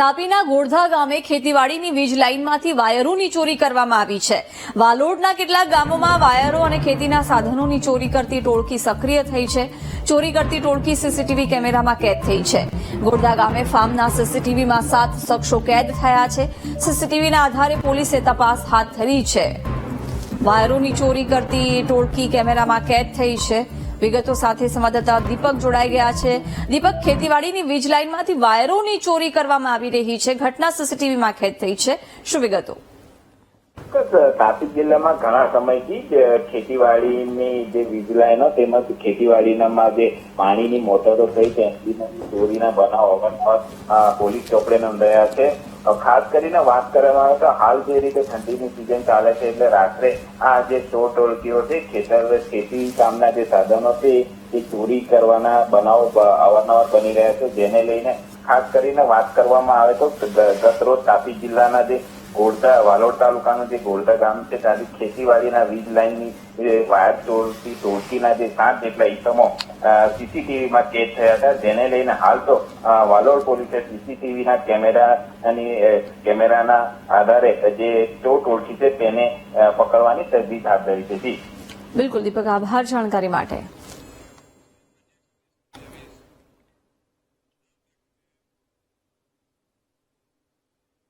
તાપીના ગોરધા ગામે ખેતીવાડીની વીજ લાઇનમાંથી વાયરોની ચોરી કરવામાં આવી છે. વાલોડના કેટલાક ગામોમાં વાયરો અને ખેતીના સાધનોની ચોરી કરતી ટોળકી સક્રિય થઈ છે. ચોરી કરતી ટોળકી સીસીટીવી કેમેરામાં કેદ થઈ છે. ગોરધા ગામે ફાર્મના સીસીટીવીમાં સાત શખ્સો કેદ થયા છે. સીસીટીવીના આધારે પોલીસે તપાસ હાથ ધરી છે. વાયરોની ચોરી કરતી ટોળકી કેમેરામાં કેદ થઈ છે. વિગતો સાથે સંવાદદાતા દીપક જોડાઈ ગયા છે. દીપક, ખેતીવાડીની વીજ લાઇનમાંથી વાયરોની ચોરી કરવામાં આવી રહી છે. ઘટના સીસીટીવીમાં કેદ થઈ છે. શું વિગતો? ચોક્કસ તાપી જિલ્લામાં ઘણા સમયથી ખેતીવાડીની જે વીજ લાઈનો તેમજ ખેતીવાડીનામાં જે પાણીની મોટરો થઈ એની ચોરીના બનાવ અવારનવાર પોલીસ ચોપડે નોંધાયા છે. ખાસ કરીને વાત કરવામાં આવે તો હાલ જે રીતે ઠંડીની સિઝન ચાલે છે એટલે રાત્રે આ જે ચોર ટોળકીઓ છે, ખેતર ખેતી કામના જે સાધનો છે, એ ચોરી કરવાના બનાવો અવારનવાર બની રહ્યા છે. જેને લઈને ખાસ કરીને વાત કરવામાં આવે તો ગત રોજ તાપી જિલ્લાના જે ગોળધા વાલોડ તાલુકાનું જે ગોળતા ગામ છે ત્યાંથી ખેતીવાડીના વીજ લાઇનની વાયર ચોરથી તોડતીના જે સાત જેટલા ઈસમો સીસીટીવીમાં કેદ થયા હતા, જેને લઈને હાલ તો વાલોડ પોલીસે સીસીટીવીના કેમેરાની કેમેરાના આધારે જે ચોર ઓળખી છે, તેને પકડવાની તજવીજ હાથ ધરી છે. બિલકુલ, દીપક, આભાર જાણકારી માટે.